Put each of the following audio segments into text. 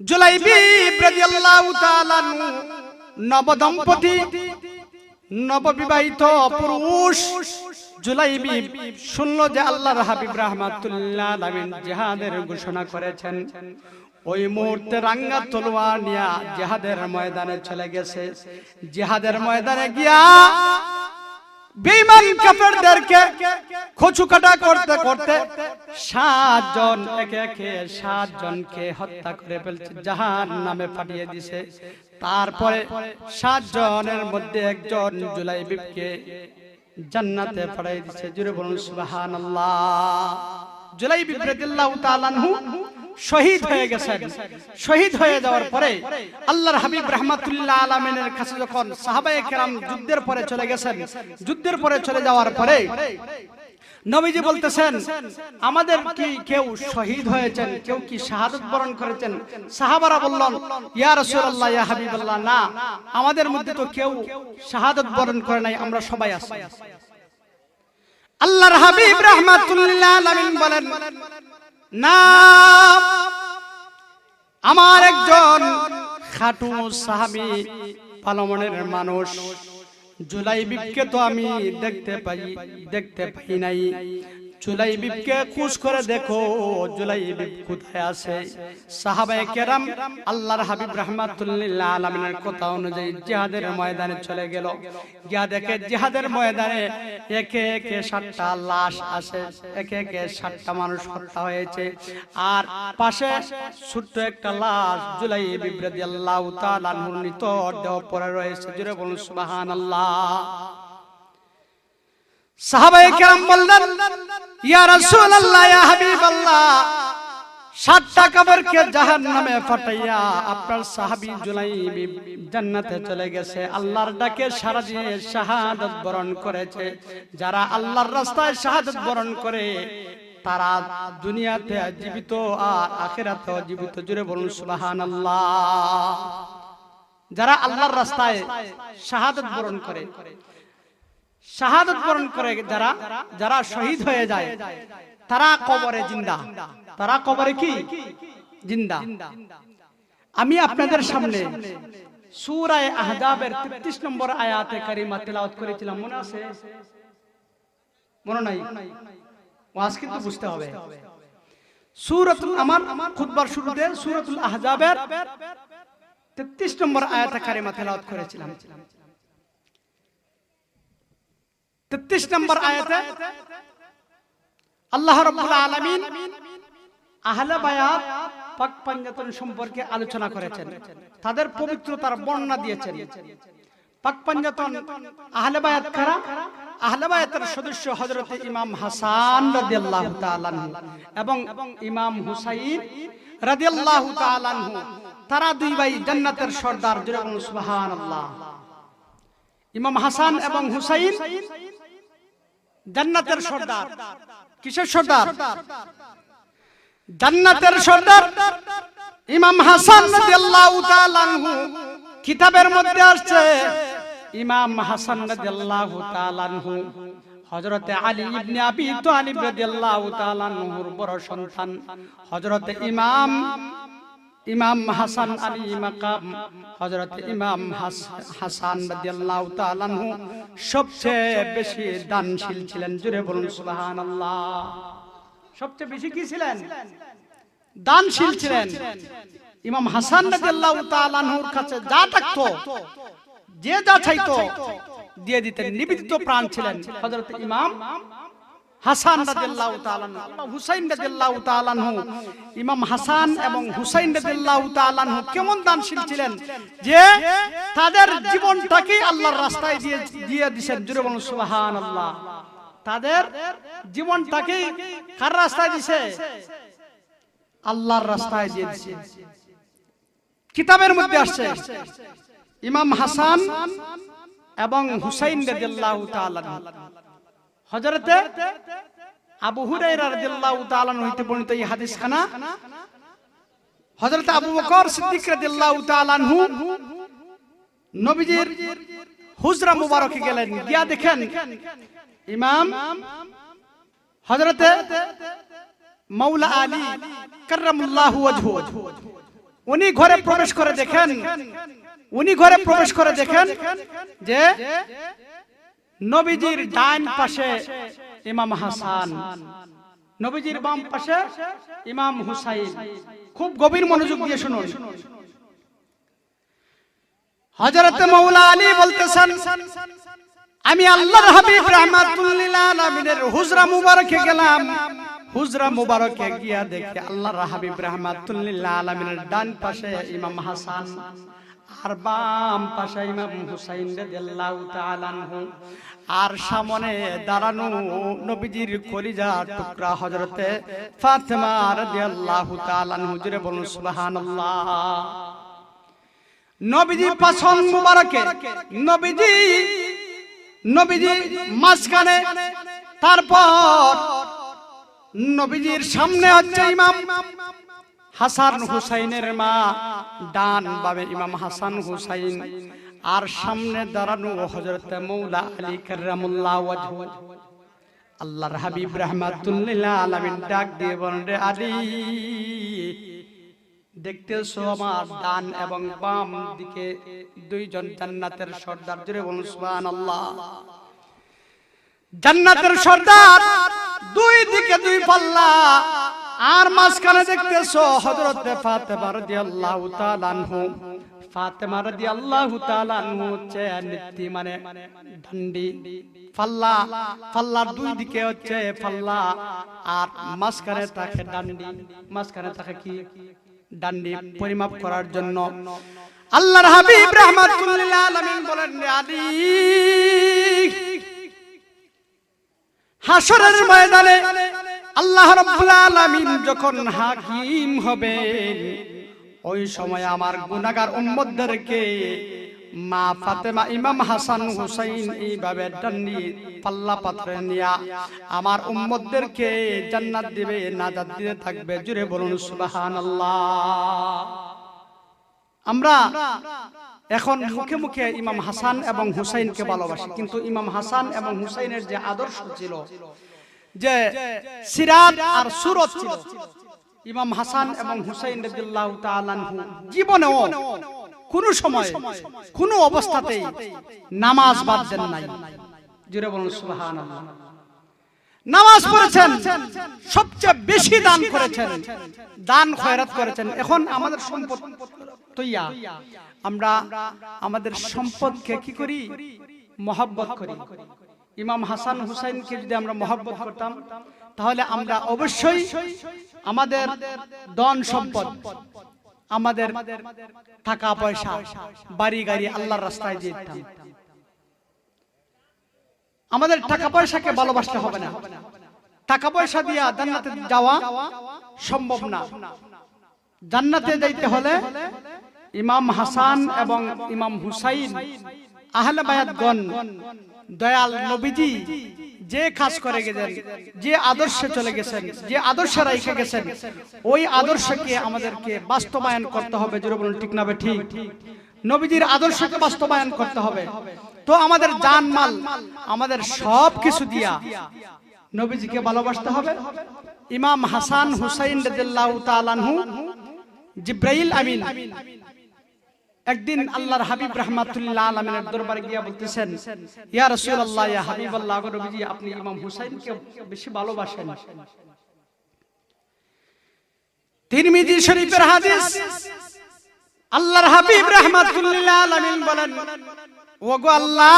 জুলাইবি নবদম্পতি, নববিবাহিত জুলাইবি ঘোষণা করেছেন, ওই মুহূর্তে রাঙ্গা তলোয়ার নিয়া জিহাদের ময়দানে চলে গেছে। জিহাদের ময়দানে গিয়া বেঈমান কাফেরদেরকে খচুকাটা করতে করতে সাতজন, একে একে সাতজনকে হত্যা করে ফেলছে জাহান নামে পাঠিয়ে দিছে। তারপরে সাতজনের মধ্যে একজন জুলাই বিপকে জান্নাতে পাঠিয়ে দিছে। জুড়ে বলুন, সুবহানাল্লাহ। জুলাই বিপ্রদিল্লাহ তাআলাহু শহীদ হয়ে গেছেন। শহীদ হয়ে যাওয়ার পরে আল্লাহর হাবিব রহমাতুল্লাহ আলমিনের কাছে যখন সাহাবায়ে কেরাম যুদ্ধের পরে চলে গেছেন যুদ্ধের পরে চলে যাওয়ার পরে নবীজি বলতেছেন আমাদের কি কেউ শহীদ হয়েছেন? কেউ কি শাহাদত বরণ করেছেন? সাহাবারা বললেন ইয়া রাসূলুল্লাহ ইয়া হাবিবাল্লাহ না আমাদের মধ্যে তো কেউ শাহাদত বরণ করে নাই আমরা সবাই আছি। আল্লাহর হাবিব রহমাতুল্লাহ আলামিন বলেন না আমার একজন খাটু সাহাবি পালমনের মানুষ। জুলাই বিপকে তো আমি দেখতে পাই দেখতে পাই নাই। জুলাই বিপকে খুশ করে দেখো কোথায় আছে? আল্লাহর হাবিব কথা অনুযায়ী ময়দানে চলে গেল। গিয়া দেখে জিহাদের ময়দানে, একে একে সাতটা লাশ আছে, একে একে সাতটা মানুষ হত্যা হয়েছে। আর পাশে ছোট্ট একটা লাশ জুলাই বিব্রদি আল্লাহ তালানহুর নিত দেহ পরে রয়েছে। জুড়ে বলুন সুবাহান আল্লাহ চলে গেছে। আল্লাহর ডাকে বরণ করেছে। যারা আল্লাহর রাস্তায় শাহাদত বরণ করে, তারা দুনিয়াতে জীবিত আর আখেরাতেও জীবিত। জুড়ে বলুন, সুবহানাল্লাহ। যারা আল্লাহর রাস্তায় শাহাদত বরণ করে শাহাদত বরণ করে যারা যারা শহীদ হয়ে যায়, তারা কবরে জিন্দা। তারা কবরে কি? জিন্দা। আমি আপনাদের সামনে সূরায়ে আহজাবের 33 নম্বর আয়াতে কারিমা তেলাওয়াত করেছিলাম। মনে আছে? মনে নাই? ওয়াজ কিন্তু বুঝতে হবে। সূরাতুল আমার খুতবার শুরুতে সূরাতুল আহজাবের 33 নম্বর আয়াতে কারিমা তেলাওয়াত করেছিলাম। তেত্রিশ নম্বর আয়াতে আল্লাহ রাব্বুল আলামিন আহলে বায়াত পাক পাঞ্জাতন সম্পর্কে আলোচনা করেছেন। তাদের পবিত্রতার বর্ণনা দিয়েছেন। পাক পাঞ্জাতন আহলে বায়াত কারা? আহলে বায়াতের সদস্য হযরত ইমাম হাসান রাদিয়াল্লাহু তাআলা এবং ইমাম হুসাইন রাদিয়াল্লাহু তাআলা তারা দুই ভাই জান্নাতের সর্দার বলুন সুবহানাল্লাহ। ইমাম হাসান এবং হুসাইন জান্নাতের সর্দার। কিসের সর্দার? জান্নাতের সর্দার। ইমাম হাসান রাদিয়াল্লাহু তাআলা আনহু কিতাবের মধ্যে আসছে। ইমাম হাসান রাদিয়াল্লাহু তাআলা আনহু হযরতে আলী ইবনে আবি তালিব রাদিয়াল্লাহু তাআলা আনহুর বড় সন্তান। হযরতে ইমাম ইমাম হাসান আলী মাকাম হযরত ইমাম হাসান রাদিয়াল্লাহু তাআলা সবচেয়ে বেশি দানশীল ছিলেন জুড়ে বলুন সুবহানাল্লাহ। সবচেয়ে বেশি কি ছিলেন? দানশীল ছিলেন। ইমাম হাসান রাদিয়াল্লাহু তাআলা কাছে যা থাকতো যে যা চাইতো দিয়ে দিতেন নিবেদিত প্রাণ ছিলেন হযরত ইমাম হাসান রাদিয়াল্লাহু তাআলা হুসাইন রাদিয়াল্লাহু তাআলা ইমাম হাসান এবং হুসাইন রাদিয়াল্লাহু তাআলা কেমন দানশীল ছিলেন? যে তাদের জীবনটাকে আল্লাহর রাস্তায় দিয়ে দিয়ে দিবেন জুরে বলুন সুবহানাল্লাহ। তাদের জীবনটাকে কার রাস্তায় দিছে? আল্লাহর রাস্তায় দিয়ে দিছে। কিতাবের মধ্যে আসছে ইমাম হাসান এবং হুসাইন রাদিয়াল্লাহু তাআলা হযরতে আবু হুরায়রা রাদিয়াল্লাহু তাআলা হইতে বর্ণিত এই হাদিস খানা হযরত আবু বকর সিদ্দিক রাদিয়াল্লাহু তাআলা আনহু নবীজির হুজরা মুবারকে গেলেন। গিয়া দেখেন ইমাম হযরতে মাওলা আলী কাররামুল্লাহু ওয়াজহু, উনি ঘরে প্রবেশ করে দেখেন, উনি ঘরে প্রবেশ করে দেখেন যে নবীজির ডান পাশে ইমাম হাসান। নবীজির বাম পাশে ইমাম হুসাইন। খুব গভীর মনোযোগ দিয়ে শুনুন। হযরত মাওলা আলী বলতেছেন আমি আল্লাহর হাবিব রাহমাতুল্লিল আলামিনের হুজরা মুবারকে গেলাম। হুজরা মুবারকে গিয়া দেখে আল্লাহর হাবিব রাহমাতুল্লিল আলামিনের ডান পাশে ইমাম হাসান। আর বাম পাশে ইমাম হুসাইন রাদিয়াল্লাহু তাআলা আর সামনে দাঁড়ানো নবীজির কলিজা টুকরা হযরতে ফাতেমা রাদিয়াল্লাহু তাআলা আনহু। জুড়ে বলুন, সুবহানাল্লাহ। নবীজি পাছন মুবারকে নবীজি নবীজি মাঝখানে, তারপর নবীজির সামনে হচ্ছে ইমাম হাসান হুসাইনের মা ডান বাবে ইমাম হাসান হুসাইন। আর সামনে দাঁড়ানো হজরত মৌলা আলী কার্রামুল্লাহ ওয়াজহু। আল্লাহর হাবিব রহমাতুল্লিল আলামিন ডাক দিয়ে বলেন রে আলী দেখতেছো আমার ডান এবং বাম দিকে দুইজন জান্নাতের সর্দার। জুড়ে বলুন সুবহানাল্লাহ। জান্নাতের সর্দার। দুই দিকে দুই পাল্লা। আর মাঝখানে দেখতেছো হযরত ফাতেমা রাদিয়াল্লাহু তাআলা আনহু। ফাতেমা রাদিয়াল্লাহু তাআলা হচ্ছে মানে ডান্ডি পাল্লা পাল্লার দুই দিকে হচ্ছে পাল্লা আর মাঝখানে থাকে ডান্ডি মাঝখানে কি? ডান্ডি পরিমাপ করার জন্য। আল্লাহর হাবিব রাহমাতুল্লিল আলামিন বলেন আলী। হাসরের ময়দানে আল্লাহ রাব্বুল আলামিন যখন হাকিম হবেন ওই সময় আমার গুনাহগার উম্মতদেরকে মা ফাতেমা ইমাম হাসান হুসাইন এইভাবে ডান্ডি পাল্লা পাত্রে নিয়া আমার উম্মতদেরকে জান্নাত দিবে, নাজাত দিতে থাকবে। জুড়ে বলুন, সুবহানাল্লাহ। আমরা এখন মুখে মুখে ইমাম হাসান এবং হুসাইনকে ভালোবাসি, কিন্তু ইমাম হাসান এবং হুসাইনের যে আদর্শ ছিল যে সিরাত আর সুরত ছিল। ইমাম হাসান এবং হুসাইন রাদিয়াল্লাহু তাআলা জীবনেও কোন সময়, কোন অবস্থাতেই নামাজ বাদ দেন নাই। জুড়ে বলুন, সুবহানাল্লাহ। নামাজ পড়েছেন, সবচেয়ে বেশি দান করেছেন, দান খয়রাত করেছেন। এখন আমাদের সম্পদ তৈয়া। আমরা আমাদের সম্পদকে কি করি? মহব্বত করি। ইমাম হাসান হুসাইনকে যদি আমরা মহব্বত করতাম, তাহলে আমরা অবশ্যই আমাদের ধন সম্পদ, আমাদের টাকা পয়সা, বাড়ি গাড়ি আল্লাহর রাস্তায় দিয়ে দিতাম। আমাদের টাকা পয়সাকে ভালোবাসতে হবে না। টাকা পয়সা দিয়া জান্নাতে যাওয়া সম্ভব না। জান্নাতে যাইতে হলে ইমাম হাসান এবং ইমাম হুসাইন, আহলে বায়াতগণ দয়াল নবীজি, যে কাজ করে গেছেন, যে আদর্শে চলে গেছেন, যে আদর্শে রাইখে গেছেন, ওই আদর্শকে আমাদেরকে বাস্তবায়ন করতে হবে যেটা বলুন, ঠিক না ঠিক নবীজির আদর্শকে বাস্তবায়ন করতে হবে। তো আমাদের জান মাল, আমাদের সব কিছু দিয়া নবীজিকে ভালোবাসতে হবে। ইমাম হাসান হুসাইন রাদিয়াল্লাহু তাআলা আনহু, জিব্রাইল আমিন একদিন আল্লাহর হাবিব রাহমাতুল্লাহ আলামিনের দরবারে গিয়া বলতেছেন ইয়া রাসূলুল্লাহ ইয়া হাবিবাল্লাহ গো নবীজি আপনি ইমাম হুসাইনকে বেশি ভালোবাসেন। তিরমিজি শরীফের হাদিস আল্লাহর হাবিব রাহমাতুল্লাহ আলামিন বলেন ওগো আল্লাহ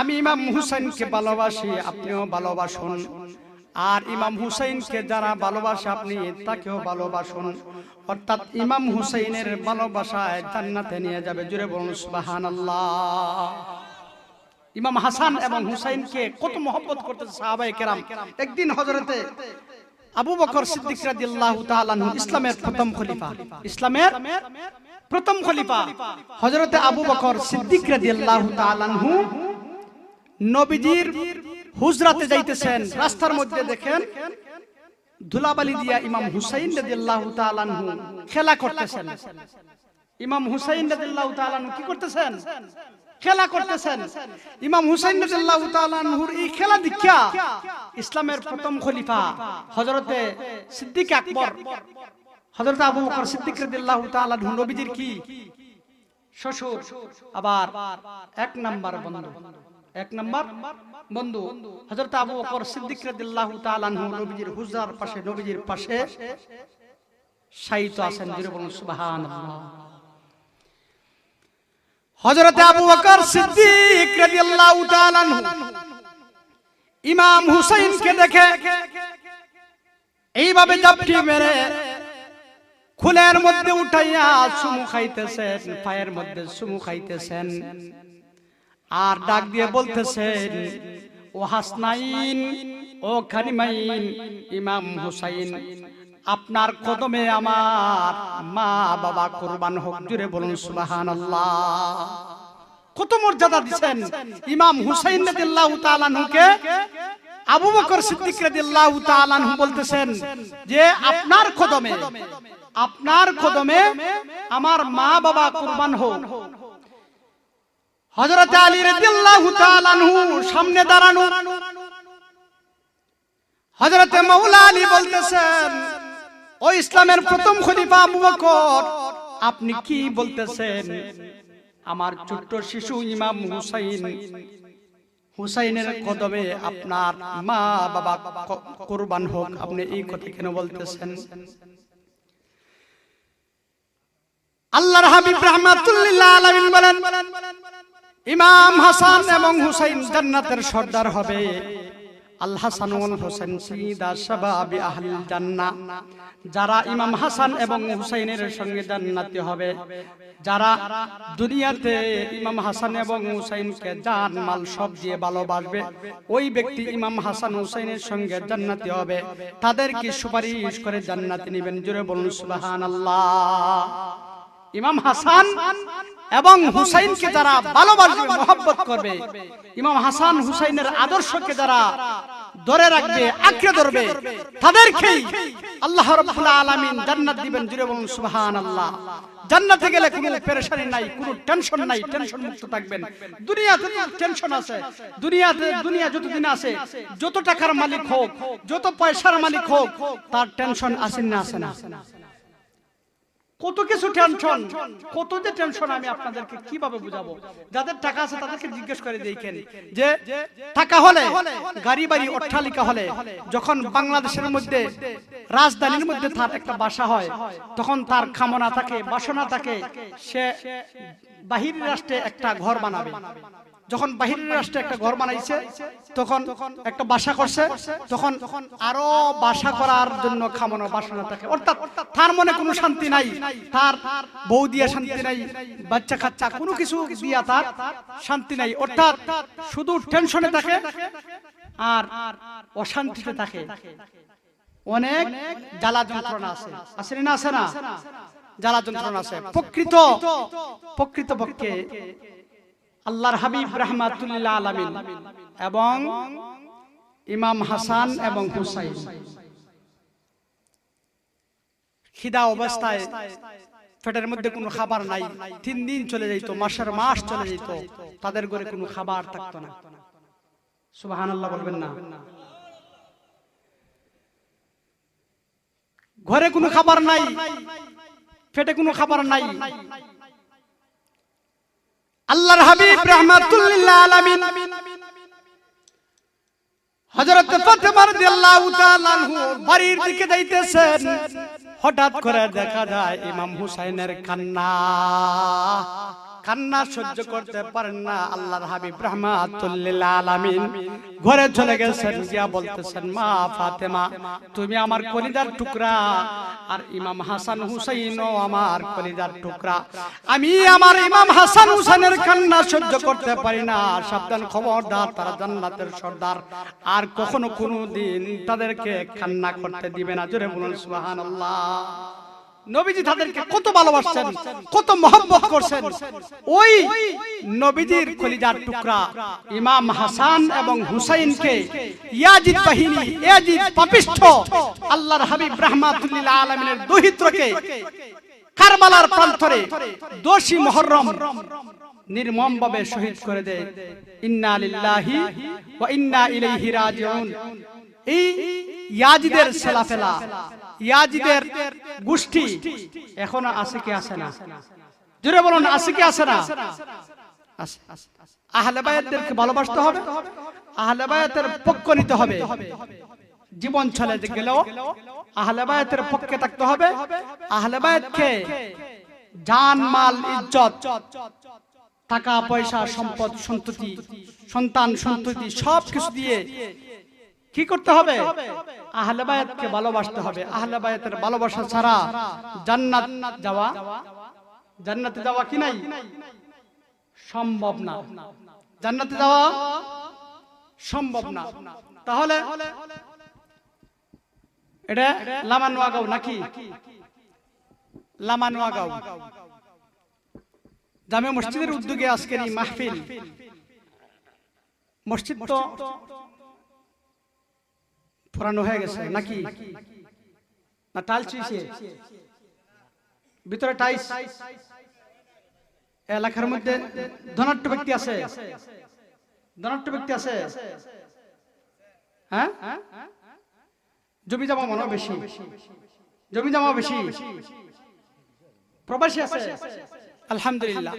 আমি ইমাম হুসাইনকে ভালোবাসি আপনিও ভালোবাসুন। আর ইমাম হুসাইনকে যারা ভালোবাসে, আপনি তাকেও ভালোবাসুন। অর্থাৎ ইমাম হুসাইনের ভালোবাসায় জান্নাতে নিয়ে যাবে। জুড়ে বলুন, সুবহানাল্লাহ। ইমাম হাসান এবং হুসাইনকে কত মহব্বত করতে সাহাবায়ে কেরাম। একদিন হজরতে আবু বকর সিদ্দিক রাদিয়াল্লাহু তাআলা ইসলামের প্রথম খলিফা। ইসলামের প্রথম খলিফা হযরতে আবু বকর সিদ্দিক রাদিয়াল্লাহু তাআলা নবীজির হুজরাতে যাইতেছেন রাস্তার মধ্যে দেখেন ধুলাবালি দিয়া ইমাম হুসাইন রাদিয়াল্লাহু তাআলা খেলা করতেছেন। ইমাম হুসাইন রাদিয়াল্লাহু তাআলা কি করতেছেন? খেলা করতেছেন। ইমাম হুসাইন রাদিয়াল্লাহু তাআলা এই খেলা দেখা ইসলামের প্রথম খলিফা হযরতে সিদ্দিক আকবর। হযরত আবু বকর সিদ্দিক রাদিয়াল্লাহু তাআলা নবীজির কি? শ্বশুর আবার এক নাম্বার বন্ধু। এক নাম্বার বন্ধু আবু বকর সিদ্দিক রাদিয়াল্লাহু তাআলা আনহু হুজরার পাশে পাশে শায়িত আছেন বলুন, সুবহানাল্লাহ। হযরত আবু বকর সিদ্দিক রাদিয়াল্লাহু তাআলা আনহু ইমাম হুসাইনকে দেখে এইভাবে জাপটি মেরে খুলের মধ্যে উঠাইয়া চুমু খাইতেছেন, পায়ের মধ্যে চুমু খাইতেছেন। আর ডাক দিয়ে বলতেছেন ও হাসনাইন ও খানিমাইন ইমাম হুসাইন আপনার কদমে আমার মা বাবা কোরবান হোক জুড়ে বলুন সুবাহান কত মর্যাদা দিচ্ছেন ইমাম হুসাইন রাদিয়াল্লাহু তাআলা আনহুকে। আবু বকর সিদ্দিক রাদিয়াল্লাহু তাআলা বলতেছেন যে আপনার কদমে আপনার কদমে আমার মা বাবা কুরবান হোক হযরত আলী রাদিয়াল্লাহু তাআলা সামনে দাঁড়ানো। হযরতে মাওলা আলী বলতেছেন, ও ইসলামের প্রথম খলিফা আবু বকর, আপনি কি বলতেছেন? আমার ছোট্ট শিশু ইমাম হুসাইন, হুসাইনের কদমে আপনার মা বাবা কোরবান হোক, আপনি এই কথা কেন বলতেছেন? আল্লাহর হাবিব রাহমাতুল্লাহ আলামিন বলেন ইমাম হাসান এবং হুসাইন জান্নাতের সর্দার হবে। আল হাসান সিদা শাবাবি যারা ইমাম হাসান এবং হুসাইনের সঙ্গে জান্নাতি হবে, যারা দুনিয়াতে ইমাম হাসান এবং হুসাইনকে জান, মাল সব দিয়ে ভালোবাসবে, ওই ব্যক্তি ইমাম হাসান হুসাইনের সঙ্গে জান্নাতি হবে। তাদের কি সুপারিশ করে জান্নাতি নেবেন? জুড়ে বলুন, সুবহানাল্লাহ। ইমাম হাসান এবং হুসাইনকে যারা ভালোবাসবে মোহাব্বত করবে। ইমাম হাসান হুসাইনের আদর্শকে যারা ধরে রাখবে আঁকড়ে ধরবে তাদেরকেই আল্লাহ রাব্বুল আলামিন জান্নাত দিবেন জুড়ে বলুন সুবহানাল্লাহ। জান্নাতে গেলে কোনো পেরেশানি নাই কোনো টেনশন নাই টেনশন মুক্ত থাকবেন। দুনিয়াতে টেনশন আছে দুনিয়াতে দুনিয়া যতদিন আছে যত টাকার মালিক হোক যত পয়সার মালিক হোক তার টেনশন আসেন না আসে না। কত কিছু টেনশন কত যে টেনশন আমি আপনাদেরকে কীভাবে বুঝাবো? যাদের টাকা আছে তাদেরকে জিজ্ঞেস করে দেখেন যে টাকা হলে গাড়ি বাড়ি অট্টালিকা হলে যখন বাংলাদেশের মধ্যে রাজধানীর মধ্যে তার একটা বাসা হয় তখন তার কামনা থাকে বাসনা থাকে সে বাহির রাষ্ট্রে একটা ঘর বানাবে। যখন বাহিরের রাষ্ট্রে একটা ঘর বানাইছে তখন একটা বাসা করছে তখন আরও বাসা করার জন্য খামানো বাসনা থাকে। অর্থাৎ তার মনে কোনো শান্তি নাই। তার বউ দিয়া শান্তি নাই। বাচ্চা কাচ্চা কোনো কিছু দিয়া তার শান্তি নাই। অর্থাৎ শুধু টেনশনে থাকে আর অশান্তিতে থাকে। অনেক জ্বালা যন্ত্রণা আছে। আছে। না আছে না? জ্বালা যন্ত্রণা আছে। প্রকৃত প্রকৃত পক্ষে আল্লাহর হাবিব রহমাতুল্লাহ আলামিন এবং ইমাম হাসান এবং হুসাইন। খিদা অবস্থায় পেটের মধ্যে কোনো খাবার নাই। তিন দিন চলে যাইতো, মাসের মাস চলে যেত তাদের ঘরে কোনো খাবার থাকতো না। সুবাহান আল্লাহ বলবেন না। ঘরে কোনো খাবার নাই, পেটে কোনো খাবার নাই। আল্লাহর হাবিব রাহমাতুল্লাহ আলামিন। হযরত ফাতেমা রাদিয়াল্লাহু তাআলা বাড়ির দিকে যাইতেছেন। হঠাৎ করে দেখা যায় ইমাম হুসাইনের কান্না। কান্না সহ্য করতে পারেন না। আল্লাহর হাবিব রাহমাতুল্লিল আলামিন। ঘরে চলে গেছেন গিয়া বলতেছেন মা ফাতেমা তুমি আমার কলিজার টুকরা আর ইমাম হাসান হুসাইনও আমার কলিজার টুকরা। আমি আমার ইমাম হাসান হুসাইনের কান্না সহ্য করতে পারি না। সাবধান খবরদার তারা জান্নাতের সর্দার। আর কখনো কোনো দিন তাদেরকে কান্না করতে দিবে না। জোরে বলুন সুবহানাল্লাহ। নবীজি তাদেরকে কত ভালোবাসছেন কত মহব্বত করছেন। ওই নবীজির কলিজার টুকরা ইমাম হাসান এবং হুসাইনকে ইয়াজিদ বাহিনী ইয়াজিদ পাপিষ্ঠ আল্লাহর হাবিব রাহমাতুল্লিল আলামিনের দহিত্রকে কারবালার প্রান্তরে দোষী মুহররম নির্মম ভাবে শহীদ করে দেয়। ইন্না লিল্লাহি ওয়া ইন্না ইলাইহি রাজিউন। এই ইয়াজিদের সেলাফেলা, ইয়াজিদের গোষ্ঠী, এখনও আছে কি আছে না? জুড়ে বলুন, আছে কি আছে না। আহলে বায়াতদেরকে ভালোবাসতে হবে, আহলে বায়াতের পক্ষ নিতে হবে। জীবন চলে গেলেও আহলে বায়াতের পক্ষে থাকতে হবে, আহলে বায়াতকে জান, মাল, ইজ্জত, টাকা, পয়সা, সম্পদ, সন্ততি, সন্তান, সন্ততি সব কিছু দিয়ে কি করতে হবে? আহলে বায়াতকে ভালোবাসতে হবে। আহলে বায়াতের ভালোবাসা ছাড়া জান্নাত যাওয়া জান্নাতে যাওয়া কি নাই? সম্ভব না। জান্নাতে যাওয়া সম্ভব না। তাহলে এটা লামানোয়াগাঁও নাকি? লামানোয়াগাঁও জামে মসজিদের উদ্যোগে আজকের এই মাহফিল মসজিদ তো পুরানো হয়ে গেছে নাকি? না টাইলস হয়েছে ভিতরে টাইলস এলাকার মধ্যে ধনাঢ্য ব্যক্তি আছে। ধনাঢ্য ব্যক্তি আছে। হ্যাঁ? জমি জমা মনে বেশি। জমি জমা বেশি। প্রবাসী আছে। আলহামদুলিল্লাহ।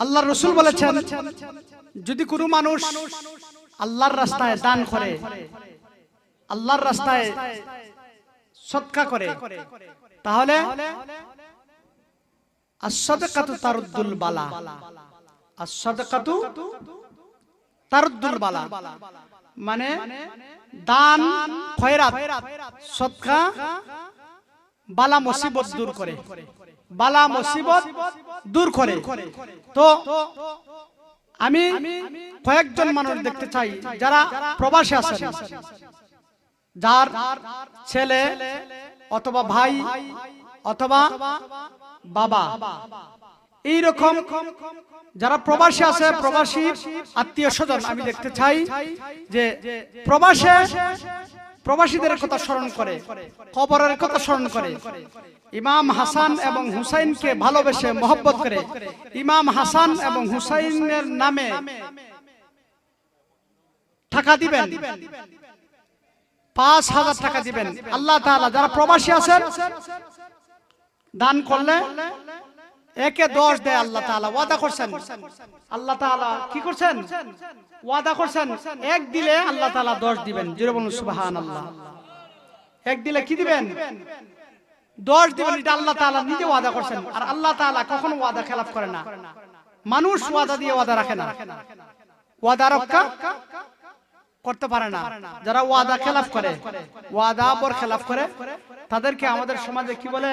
আল্লাহ রসুল বলেছেন, যদি কোনো মানুষ আল্লাহর রাস্তায় দান করে, আল্লাহর রাস্তায় সৎকা করে, তাহলে তারুদ্দুল বালা। মানে দান, খয়রাত, সৎকা বালা মুসিবত দূর করে। বালা মুসিবত দূর করে। তো আমি কয়েকজন মানুষ দেখতে চাই যারা প্রবাসে আছেন। যার ছেলে অথবা ভাই অথবা বাবা। এই রকম যারা প্রবাসী আছে প্রবাসী আত্মীয় স্বজন আমি দেখতে চাই যে প্রবাসে প্রবাসীদের কথা স্মরণ করে কবরের কথা স্মরণ করে। ইমাম হাসান এবং হুসাইনকে ভালোবেসে মহব্বত করে। ইমাম হাসান এবং হুসাইনের নামে। টাকা দিবেন। পাঁচ হাজার টাকা দিবেন। আল্লাহ তাআলা যারা প্রবাসী আছেন দান করলে একে দশ দেয় আল্লাহ তাআলা ওয়াদা করছেন। আল্লাহ তাআলা কি করছেন? ওয়াদা করছেন। এক দিলে আল্লাহ তাআলা দশ দিবেন। জুড়ে বলুন সুবাহান আল্লাহ এক দিলে কি দিবেন? দশ দিবেন এটা আল্লাহ তাআলা নিজে ওয়াদা করছেন। আর আল্লাহ তাআলা কখনো ওয়াদা খেলাফ করে না। মানুষ ওয়াদা দিয়ে ওয়াদা রাখে না। ওয়াদা রক্ষা করতে পারে না। যারা ওয়াদা খেলাফ করে ওয়াদা পর খেলাফ করে তাদেরকে আমাদের সমাজে কি বলে?